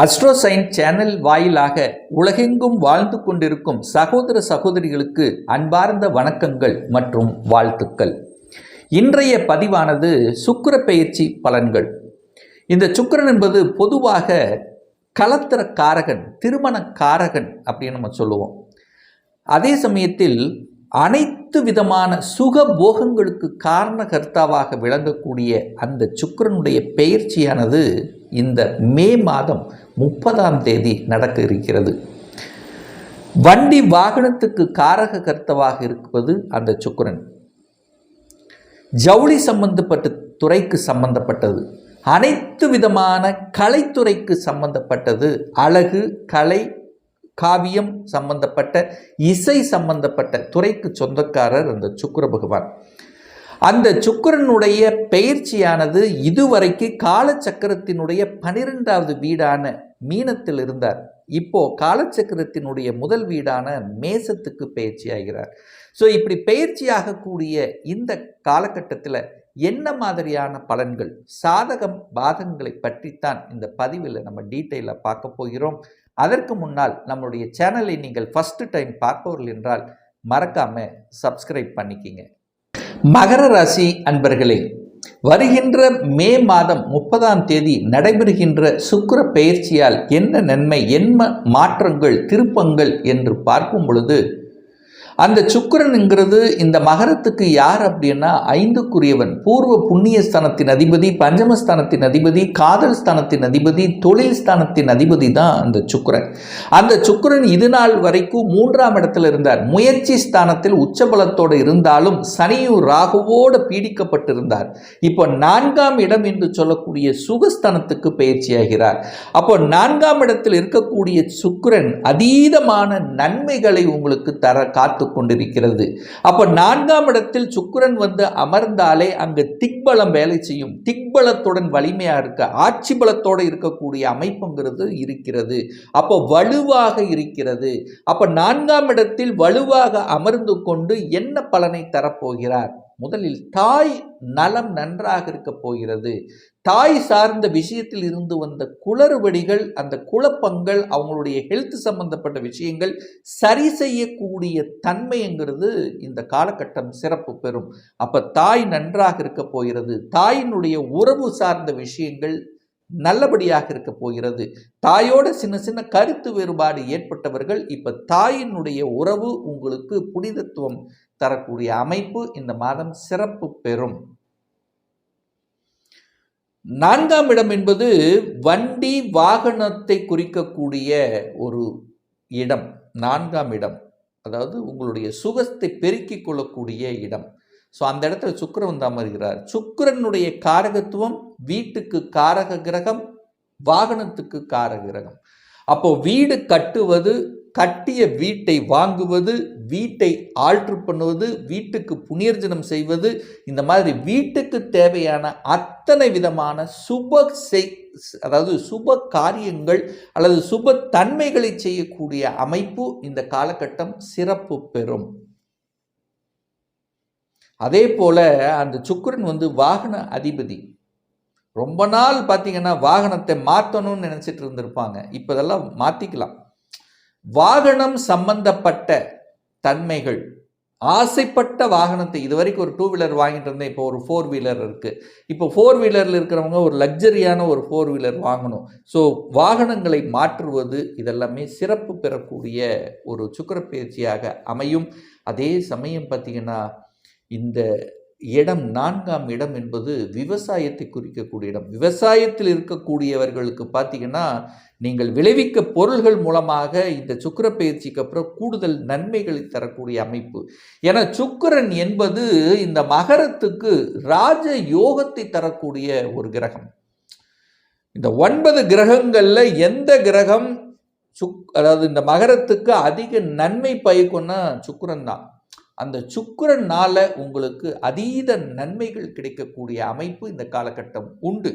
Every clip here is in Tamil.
அஸ்ட்ரோசைன் சேனல் வாயிலாக உலகெங்கும் வாழ்ந்து கொண்டிருக்கும் சகோதர சகோதரிகளுக்கு அன்பார்ந்த வணக்கங்கள் மற்றும் வாழ்த்துக்கள். இன்றைய பதிவானது சுக்கர பயிற்சி பலன்கள். இந்த சுக்கிரன் என்பது பொதுவாக கலத்திர காரகன் திருமண காரகன் அப்படின்னு நம்ம சொல்லுவோம். அதே சமயத்தில் அனைத்து விதமான சுக போகங்களுக்கு காரணகர்த்தாவாக விளங்கக்கூடிய அந்த சுக்கிரனுடைய பெயர்ச்சியானது இந்த மே மாதம் முப்பதாம் தேதி நடக்க இருக்கிறது. வண்டி வாகனத்துக்கு காரக கர்த்தவாக இருப்பது அந்த சுக்கிரன். ஜவுளி சம்பந்தப்பட்ட துறைக்கு சம்பந்தப்பட்டது. அனைத்து விதமான கலைத்துறைக்கு சம்பந்தப்பட்டது. அழகு கலை காவியம் சம்பந்தப்பட்ட இசை சம்பந்தப்பட்ட துறைக்கு சொந்தக்காரர் அந்த சுக்கர பகவான். அந்த சுக்கரனுடைய பெயர்ச்சியானது இதுவரைக்கு காலச்சக்கரத்தினுடைய பனிரெண்டாவது வீடான மீனத்தில் இருந்தார். இப்போ காலச்சக்கரத்தினுடைய முதல் வீடான மேசத்துக்கு பயிற்சி ஆகிறார் ஸோ இப்படி பயிற்சியாகக்கூடிய இந்த காலகட்டத்தில் என்ன மாதிரியான பலன்கள்? சாதகம் பாதகங்களை பற்றித்தான் இந்த பதிவில் நம்ம டீட்டெயிலாக பார்க்க போகிறோம். அதற்கு முன்னால் நம்மளுடைய சேனலை நீங்கள் ஃபஸ்ட்டு டைம் பார்ப்பவர்கள் என்றால் மறக்காமல் சப்ஸ்கிரைப் பண்ணிக்கிங்க. மகர ராசி அன்பர்களே வருகின்ற மே மாதம் முப்பதாம் தேதி நடைபெறுகின்ற சுக்கர பெயர்ச்சியால் என்ன நன்மை என்ன மாற்றங்கள் திருப்பங்கள் என்று பார்க்கும் பொழுது அந்த சுக்கிரனுங்கிறது இந்த மகரத்துக்கு யார் அப்படின்னா ஐந்துக்குரியவன். பூர்வ புண்ணிய ஸ்தானத்தின் அதிபதி பஞ்சமஸ்தானத்தின் அதிபதி காதல் ஸ்தானத்தின் அதிபதி தொழில் ஸ்தானத்தின் அதிபதி தான் அந்த சுக்கரன். அந்த சுக்கிரன் இது நாள் வரைக்கும் மூன்றாம் இடத்துல இருந்தார். முயற்சி ஸ்தானத்தில் உச்சபலத்தோடு இருந்தாலும் சனியும் ராகுவோடு பீடிக்கப்பட்டிருந்தார். இப்போ நான்காம் இடம் என்று சொல்லக்கூடிய சுகஸ்தானத்துக்கு பயிற்சியாகிறார். அப்போ நான்காம் இடத்தில் இருக்கக்கூடிய சுக்கிரன் அதீதமான நன்மைகளை உங்களுக்கு தர காத்து கொண்டிருக்கிறது அப்போ நான்காம் இடத்தில் சுக்கிரன் வந்து அமர்ந்தாலே அங்கு திக்பலம் வேலை செய்யும். திக்பலத்துடன் வலிமையா இருக்க ஆட்சி பலத்தோடு இருக்கக்கூடிய அமைப்புங்கிறது இருக்கிறது. அப்போ வலுவாக இருக்கிறது. அப்போ நான்காம் இடத்தில் வலுவாக அமர்ந்து கொண்டு என்ன பலனை தரப்போகிறார்? முதலில் தாய் நலம் நன்றாக இருக்க போகிறது. தாய் சார்ந்த விஷயத்தில் இருந்து வந்த குளறுபடிகள் அந்த குழப்பங்கள் அவங்களுடைய ஹெல்த் சம்பந்தப்பட்ட விஷயங்கள் சரி செய்யக்கூடிய தன்மைங்கிறது இந்த காலகட்டம் சிறப்பு பெறும். அப்போ தாய் நன்றாக இருக்க போகிறது. தாயினுடைய உறவு சார்ந்த விஷயங்கள் நல்லபடியாக இருக்க போகிறது. தாயோட சின்ன சின்ன கருத்து வேறுபாடு ஏற்பட்டவர்கள் இப்ப தாயினுடைய உறவு உங்களுக்கு புனிதத்துவம் தரக்கூடிய அமைப்பு இந்த மாதம் சிறப்பு பெறும். நான்காம் இடம் என்பது வண்டி வாகனத்தை குறிக்கக்கூடிய ஒரு இடம். நான்காம் இடம். அதாவது உங்களுடைய சுகத்தை பெருக்கிக் கொள்ளக்கூடிய இடம். ஸோ அந்த இடத்துல சுக்கரன் தான் வருகிறார் சுக்கரனுடைய காரகத்துவம் வீட்டுக்கு காரக கிரகம் வாகனத்துக்கு காரக கிரகம். அப்போ வீடு கட்டுவது கட்டிய வீட்டை வாங்குவது வீட்டை ஆல்ட்ரு பண்ணுவது வீட்டுக்கு புனியர்ஜனம் செய்வது இந்த மாதிரி வீட்டுக்கு தேவையான அத்தனை விதமான சுப செய் அதாவது சுப காரியங்கள் அல்லது சுப தன்மைகளை செய்யக்கூடிய அமைப்பு இந்த காலகட்டம் சிறப்பு பெறும். அதே போல் அந்த சுக்கரன் வந்து வாகன அதிபதி. ரொம்ப நாள் பார்த்தீங்கன்னா வாகனத்தை மாற்றணும்னு நினச்சிட்டு இருந்திருப்பாங்க. இப்போ இதெல்லாம் மாற்றிக்கலாம் வாகனம் சம்பந்தப்பட்ட தன்மைகள். ஆசைப்பட்ட வாகனத்தை இது வரைக்கும் ஒரு டூ வீலர் வாங்கிட்டு இருந்தேன். இப்போ ஒரு ஃபோர் வீலர் இருக்குது இப்போ ஃபோர் வீலரில் இருக்கிறவங்க ஒரு லக்ஸரியான ஒரு ஃபோர் வீலர் வாங்கணும். ஸோ வாகனங்களை மாற்றுவது இதெல்லாமே சிறப்பு பெறக்கூடிய ஒரு சுக்கரப்பயிற்சியாக அமையும். அதே சமயம் பார்த்திங்கன்னா இந்த இடம் நான்காம் இடம் என்பது விவசாயத்தை குறிக்கக்கூடிய இடம். விவசாயத்தில் இருக்கக்கூடியவர்களுக்கு பார்த்தீங்கன்னா நீங்கள் விளைவிக்க பொருள்கள் மூலமாக இந்த சுக்கர பயிற்சிக்கு அப்புறம் கூடுதல் நன்மைகளை தரக்கூடிய அமைப்பு. என சுக்கரன் என்பது இந்த மகரத்துக்கு ராஜ யோகத்தை தரக்கூடிய ஒரு கிரகம். இந்த ஒன்பது கிரகங்களில் எந்த கிரகம் சுக் அதாவது இந்த மகரத்துக்கு அதிக நன்மை பயக்கும்னா சுக்கரன் தான். அந்த சுக்கரனால உங்களுக்கு அதீத நன்மைகள் கிடைக்கக்கூடிய அமைப்பு இந்த காலகட்டம் உண்டு.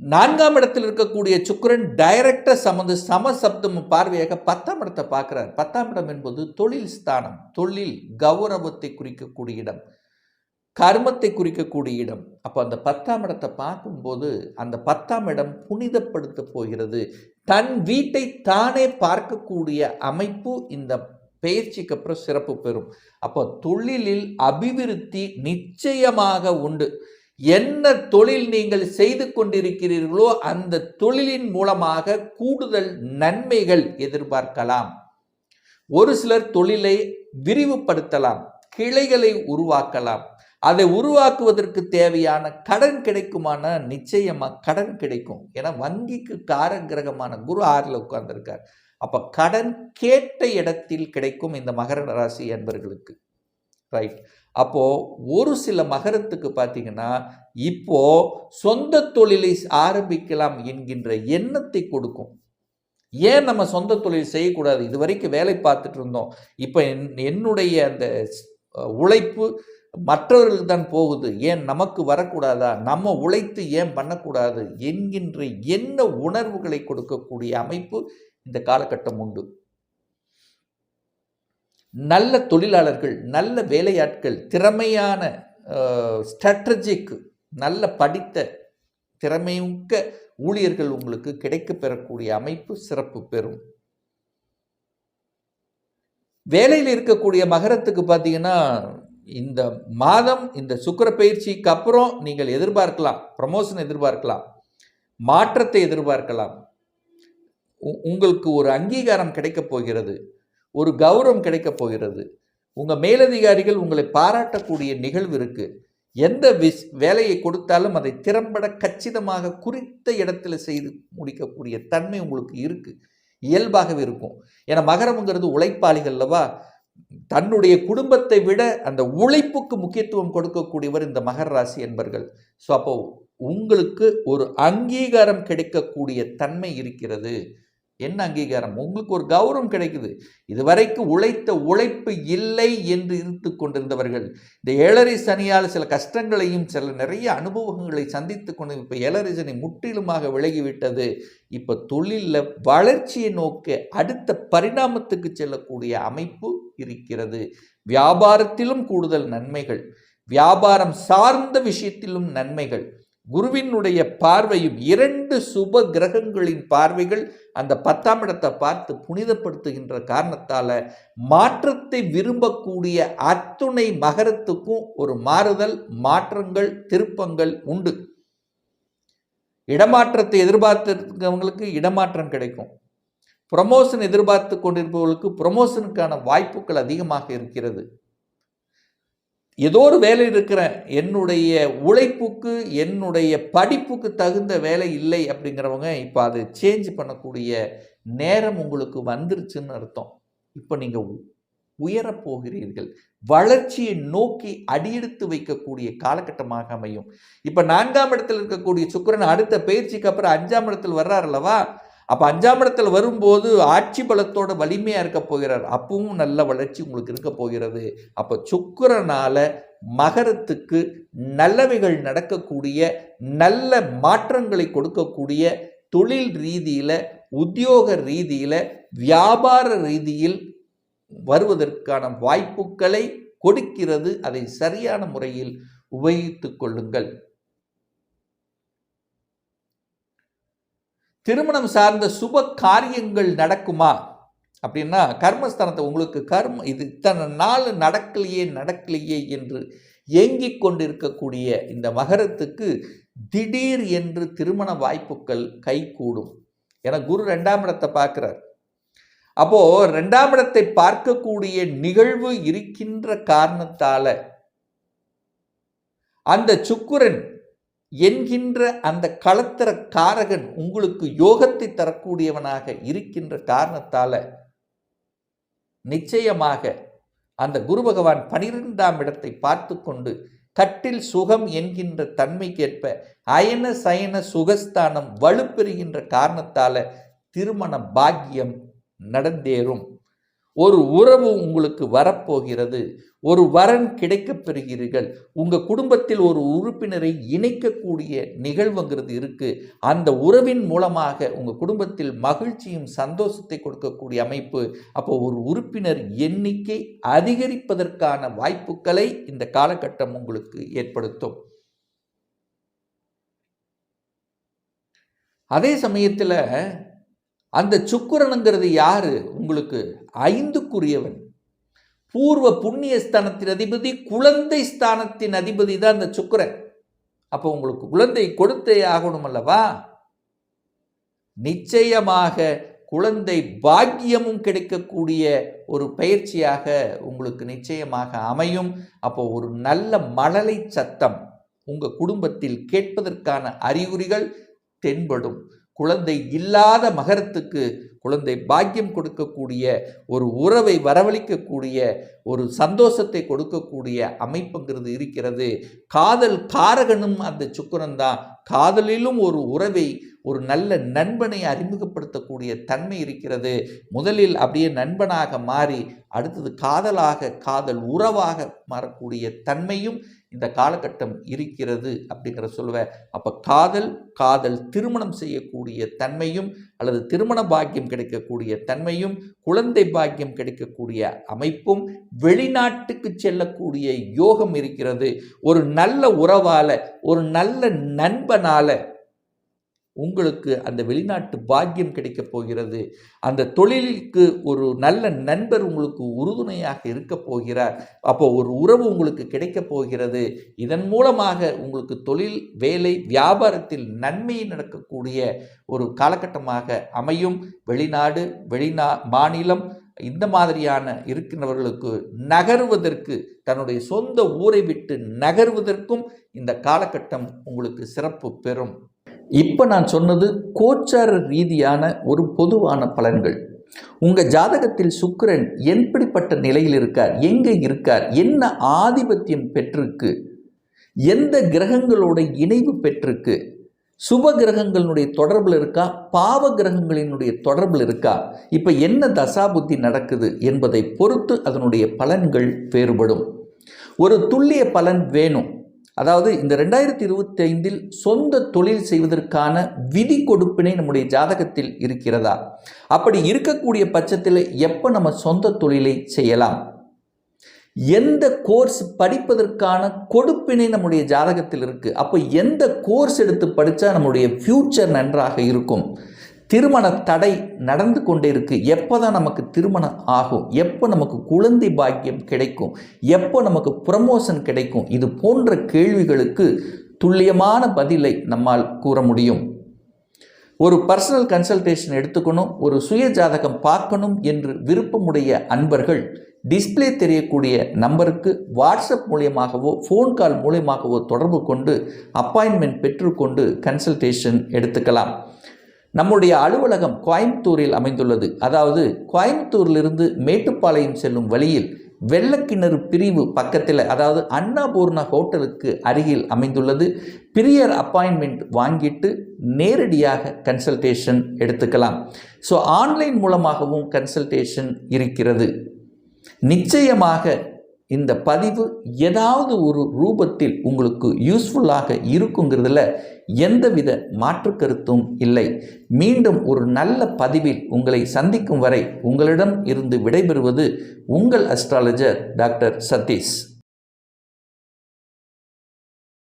நான்காம் இடத்தில் இருக்கக்கூடிய சுக்கரன் டைரக்டா சமந்து சமசப்தம் பார்வையாக பத்தாம் இடத்தை பார்க்கிறார். பத்தாம் இடம் என்பது தொழில் ஸ்தானம் தொழில் கௌரவத்தை குறிக்கக்கூடிய இடம் கர்மத்தை குறிக்கக்கூடிய இடம். அப்போ அந்த பத்தாம் இடத்தை பார்க்கும்போது அந்த பத்தாம் இடம் புனிதப்படுத்த போகிறது. தன் வீட்டை தானே பார்க்கக்கூடிய அமைப்பு இந்த பயிற்சிக்கு அப்புறம் சிறப்பு பெறும். அப்போ தொழிலில் அபிவிருத்தி நிச்சயமாக உண்டு. என்ன தொழில் நீங்கள் செய்து கொண்டிருக்கிறீர்களோ அந்த தொழிலின் மூலமாக கூடுதல் நன்மைகள் எதிர்பார்க்கலாம். ஒரு சிலர் தொழிலை விரிவுபடுத்தலாம் கிளைகளை உருவாக்கலாம். அதை உருவாக்குவதற்கு தேவையான கடன் கிடைக்குமான நிச்சயமாக கடன் கிடைக்கும். ஏன்னா வங்கிக்கு காரகிரகமான குரு ஆறில் உட்கார்ந்துருக்கார். அப்போ கடன் கேட்ட இடத்தில் கிடைக்கும் இந்த மகர ராசி என்பர்களுக்கு ரைட் அப்போது ஒரு சில மகரத்துக்கு பார்த்தீங்கன்னா இப்போ சொந்த தொழிலை ஆரம்பிக்கலாம் என்கின்ற எண்ணத்தை கொடுக்கும். ஏன் நம்ம சொந்த தொழில் செய்யக்கூடாது? இது வரைக்கும் வேலை பார்த்துட்டு இருந்தோம். இப்போ என் என்னுடைய அந்த உழைப்பு மற்றவர்களுக்கு தான் போகுது. ஏன் நமக்கு வரக்கூடாதா? நம்ம உழைத்து ஏன் பண்ணக்கூடாது? என்கின்ற என்ன உணர்வுகளை கொடுக்கக்கூடிய அமைப்பு இந்த காலகட்டம் உண்டு. நல்ல தொழிலாளர்கள் நல்ல வேலையாட்கள் திறமையான ஸ்ட்ராட்டஜிக் நல்ல படித்த திறமையுக்க ஊழியர்கள் உங்களுக்கு கிடைக்க பெறக்கூடிய அமைப்பு சிறப்பு பெறும். வேலையில் இருக்கக்கூடிய மகரத்துக்கு பார்த்தீங்கன்னா இந்த மாதம் இந்த சுக்கர பயிற்சிக்கு அப்புறம் நீங்கள் எதிர்பார்க்கலாம் ப்ரமோஷன் எதிர்பார்க்கலாம் மாற்றத்தை எதிர்பார்க்கலாம். உங்களுக்கு ஒரு அங்கீகாரம் கிடைக்கப் போகிறது ஒரு கௌரவம் கிடைக்கப் போகிறது. உங்கள் மேலதிகாரிகள் உங்களை பாராட்டக்கூடிய நிகழ்வு இருக்குது எந்த விஷ் வேலையை கொடுத்தாலும் அதை திறம்பட கச்சிதமாக குறித்த இடத்துல செய்து முடிக்கக்கூடிய தன்மை உங்களுக்கு இருக்குது இயல்பாகவே இருக்கும். ஏன்னா மகரம்ங்கிறது உழைப்பாளிகள்லவா தன்னுடைய குடும்பத்தை விட அந்த உழைப்புக்கு முக்கியத்துவம் கொடுக்கக்கூடியவர் இந்த மகர ராசி என்பர்கள். ஸோ அப்போ உங்களுக்கு ஒரு அங்கீகாரம் கிடைக்கக்கூடிய தன்மை இருக்கிறது. என்ன அங்கீகாரம்? உங்களுக்கு ஒரு கௌரவம் கிடைக்குது. இதுவரைக்கும் உழைத்த உழைப்பு இல்லை என்று இருந்து கொண்டிருந்தவர்கள். இந்த ஏழரை சனியால் சில கஷ்டங்களையும் சில நிறைய அனுபவங்களை சந்தித்து கொண்டு இப்போ ஏழரை சனி முற்றிலுமாக விலகிவிட்டது. இப்போ தொழிலில் வளர்ச்சியை நோக்க அடுத்த பரிணாமத்துக்கு செல்லக்கூடிய அமைப்பு இருக்கிறது. வியாபாரத்திலும் கூடுதல் நன்மைகள். வியாபாரம் சார்ந்த விஷயத்திலும் நன்மைகள். குருவினுடைய பார்வையும் இரண்டு சுப கிரகங்களின் பார்வைகள் அந்த பத்தாம் இடத்தை பார்த்து புனிதப்படுத்துகின்ற காரணத்தால் மாற்றத்தை விரும்பக்கூடிய அத்துணை மகரத்துக்கும் ஒரு மாறுதல் மாற்றங்கள் திருப்பங்கள் உண்டு. இடமாற்றத்தை எதிர்பார்த்திருக்கவங்களுக்கு இடமாற்றம் கிடைக்கும். ப்ரொமோஷன் எதிர்பார்த்து கொண்டிருப்பவர்களுக்கு ப்ரொமோஷனுக்கான வாய்ப்புகள் அதிகமாக இருக்கிறது. ஏதோ ஒரு வேலை இருக்கிறேன். என்னுடைய உழைப்புக்கு என்னுடைய படிப்புக்கு தகுந்த வேலை இல்லை அப்படிங்கிறவங்க இப்போ அது சேஞ்ச் பண்ணக்கூடிய நேரம் உங்களுக்கு வந்துருச்சுன்னு அர்த்தம். இப்போ நீங்கள் உயரப் போகிறீர்கள். வளர்ச்சியை நோக்கி அடியெடுத்து வைக்கக்கூடிய காலகட்டமாக அமையும். இப்போ நான்காம் இடத்தில் இருக்கக்கூடிய சுக்கரன் அடுத்த பயிற்சிக்கு அப்புறம் அஞ்சாம் இடத்தில் வர்றார் அல்லவா? அப்போ அஞ்சாம் இடத்தில் வரும்போது ஆட்சி பலத்தோட வலிமையாக இருக்க போகிறார். அப்பவும் நல்ல வளர்ச்சி உங்களுக்கு இருக்க போகிறது. அப்போ சுக்கரனால் மகரத்துக்கு நல்லவைகள் நடக்கக்கூடிய நல்ல மாற்றங்களை கொடுக்கக்கூடிய தொழில் ரீதியில் உத்தியோக ரீதியில் வியாபார ரீதியில் வருவதற்கான வாய்ப்புகளை கொடுக்கிறது. அதை சரியான முறையில் உபயோகித்து கொள்ளுங்கள். திருமணம் சார்ந்த சுப காரியங்கள் நடக்குமா? அப்படின்னா கர்மஸ்தானத்தை உங்களுக்கு கர்ம இது இத்தனை நாள் நடக்கலையே நடக்கலையே என்று ஏங்கிக் கொண்டிருக்கக்கூடிய இந்த மகரத்துக்கு திடீர் என்று திருமண வாய்ப்புகள் கைகூடும். என குரு ரெண்டாம் இடத்தை பார்க்கிறார். அப்போ ரெண்டாம் இடத்தை பார்க்கக்கூடிய நிகழ்வு இருக்கின்ற காரணத்தால அந்த சுக்குரன் என்கின்ற அந்த களத்திர காரகன் உங்களுக்கு யோகத்தை தரக்கூடியவனாக இருக்கின்ற காரணத்தால நிச்சயமாக அந்த குரு பகவான் பனிரெண்டாம் இடத்தை பார்த்து கொண்டு கட்டில் சுகம் என்கின்ற தன்மைக்கேற்ப அயன சயன சுகஸ்தானம் வலுப்பெறுகின்ற காரணத்தால திருமண பாக்கியம் நடந்தேறும். ஒரு உறவு உங்களுக்கு வரப்போகிறது. ஒரு வரன் கிடைக்கப் பெறுகிறீர்கள். உங்கள் குடும்பத்தில் ஒரு உறுப்பினரை இணைக்கக்கூடிய நிகழ்வுங்கிறது இருக்குது அந்த உறவின் மூலமாக உங்கள் குடும்பத்தில் மகிழ்ச்சியும் சந்தோஷத்தை கொடுக்கக்கூடிய அமைப்பு. அப்போ ஒரு உறுப்பினர் எண்ணிக்கை அதிகரிப்பதற்கான வாய்ப்புகளை இந்த காலகட்டம் உங்களுக்கு ஏற்படுத்தும். அதே சமயத்தில் அந்த சுக்குரனுங்கிறது யாரு? உங்களுக்கு ஐந்துக்குரியவன். பூர்வ புண்ணிய ஸ்தானத்தின் அதிபதி குழந்தை ஸ்தானத்தின் அதிபதி தான் அந்த சுக்கரன். அப்போ உங்களுக்கு குழந்தை கொடுத்தே ஆகணும் அல்லவா? நிச்சயமாக குழந்தை பாக்கியமும் கிடைக்கக்கூடிய ஒரு பயிற்சியாக உங்களுக்கு நிச்சயமாக அமையும். அப்போ ஒரு நல்ல மழலை சத்தம் உங்கள் குடும்பத்தில் கேட்பதற்கான அறிகுறிகள் தென்படும். குழந்தை இல்லாத மகரத்துக்கு குழந்தை பாக்கியம் கொடுக்கக்கூடிய ஒரு உறவை வரவழைக்கக்கூடிய ஒரு சந்தோஷத்தை கொடுக்கக்கூடிய அமைப்புங்கிறது இருக்கிறது. காதல் காரகனும் அந்த சுக்கரன் தான். காதலிலும் ஒரு உறவை ஒரு நல்ல நண்பனை அறிமுகப்படுத்தக்கூடிய தன்மை இருக்கிறது. முதலில் அப்படியே நண்பனாக மாறி அடுத்தது காதலாக காதல் உறவாக மாறக்கூடிய தன்மையும் இந்த காலகட்டம் இருக்கிறது அப்படிங்கிற சொல்லுவேன் அப்போ காதல் காதல் திருமணம் செய்யக்கூடிய தன்மையும் அல்லது திருமண பாக்கியம் கிடைக்கக்கூடிய தன்மையும் குழந்தை பாக்கியம் கிடைக்கக்கூடிய அமைப்பும் வெளிநாட்டுக்கு செல்லக்கூடிய யோகம் இருக்கிறது. ஒரு நல்ல உறவால் ஒரு நல்ல நண்பனால உங்களுக்கு அந்த வெளிநாட்டு பாக்கியம் கிடைக்கப் போகிறது. அந்த தொழிலுக்கு ஒரு நல்ல நண்பர் உங்களுக்கு உறுதுணையாக இருக்க போகிறார். அப்போ ஒரு உறவு உங்களுக்கு கிடைக்கப் போகிறது. இதன் மூலமாக உங்களுக்கு தொழில் வேலை வியாபாரத்தில் நன்மை நடக்கக்கூடிய ஒரு காலகட்டமாக அமையும். வெளிநாடு வெளிநா மாநிலம் இந்த மாதிரியான இருக்கின்றவர்களுக்கு நகர்வதற்கு தன்னுடைய சொந்த ஊரை விட்டு நகர்வதற்கும் இந்த காலகட்டம் உங்களுக்கு சிறப்பு பெறும். இப்போ நான் சொன்னது கோச்சார ரீதியான ஒரு பொதுவான பலன்கள். உங்கள் ஜாதகத்தில் சுக்கிரன் எப்படிப்பட்ட நிலையில் இருக்கார்? எங்கே இருக்கார்? என்ன ஆதிபத்தியம் பெற்றிருக்கு? எந்த கிரகங்களோட இணைவு பெற்றிருக்கு? சுப கிரகங்களினுடைய தொடர்பில் இருக்கா? பாவ கிரகங்களினுடைய தொடர்பில் இருக்கா? இப்போ என்ன தசாபுத்தி நடக்குது என்பதை பொறுத்து அதனுடைய பலன்கள் வேறுபடும். ஒரு துல்லிய பலன் வேணும். அதாவது இந்த ரெண்டாயிரத்தி இருபத்தி ஐந்தில் சொந்த தொழில் செய்வதற்கான விதி கொடுப்பினை நம்முடைய ஜாதகத்தில் இருக்கிறதா? அப்படி இருக்கக்கூடிய பட்சத்தில் எப்போ நம்ம சொந்த தொழிலை செய்யலாம்? எந்த கோர்ஸ் படிப்பதற்கான கொடுப்பினை நம்முடைய ஜாதகத்தில் இருக்குது அப்போ எந்த கோர்ஸ் எடுத்து படித்தா நம்முடைய ஃப்யூச்சர் நன்றாக இருக்கும்? திருமண தடை நடந்து கொண்டே இருக்குது எப்போ தான் நமக்கு திருமணம் ஆகும்? எப்போ நமக்கு குழந்தை பாக்கியம் கிடைக்கும்? எப்போ நமக்கு ப்ரமோஷன் கிடைக்கும்? இது போன்ற கேள்விகளுக்கு துல்லியமான பதிலை நம்மால் கூற முடியும். ஒரு பர்சனல் கன்சல்டேஷன் எடுத்துக்கணும் ஒரு சுய ஜாதகம் பார்க்கணும் என்று விருப்பமுடைய அன்பர்கள் டிஸ்பிளே தெரியக்கூடிய நம்பருக்கு வாட்ஸ்அப் மூலியமாகவோ ஃபோன் கால் மூலியமாகவோ தொடர்பு கொண்டு அப்பாயின்மெண்ட் பெற்றுக்கொண்டு கன்சல்டேஷன் எடுத்துக்கலாம். நம்முடைய அலுவலகம் கோயம்புத்தூரில் அமைந்துள்ளது. அதாவது கோயம்புத்தூரிலிருந்து மேட்டுப்பாளையம் செல்லும் வழியில் வெள்ளக்கிணறு பிரிவு பக்கத்தில் அதாவது அன்னபூர்ணா ஹோட்டலுக்கு அருகில் அமைந்துள்ளது. பிரியர் அப்பாயின்மெண்ட் வாங்கிட்டு நேரடியாக கன்சல்டேஷன் எடுத்துக்கலாம். ஸோ ஆன்லைன் மூலமாகவும் கன்சல்டேஷன் இருக்கிறது. நிச்சயமாக இந்த பதிவு ஏதாவது ஒரு ரூபத்தில் உங்களுக்கு யூஸ்ஃபுல்லாக இருக்குங்கிறதுல எந்தவித மாற்று கருத்தும் இல்லை. மீண்டும் ஒரு நல்ல பதிவில் உங்களை சந்திக்கும் வரை உங்களிடம் இருந்து விடைபெறுவது உங்கள் அஸ்ட்ராலஜர் டாக்டர் சதீஷ்.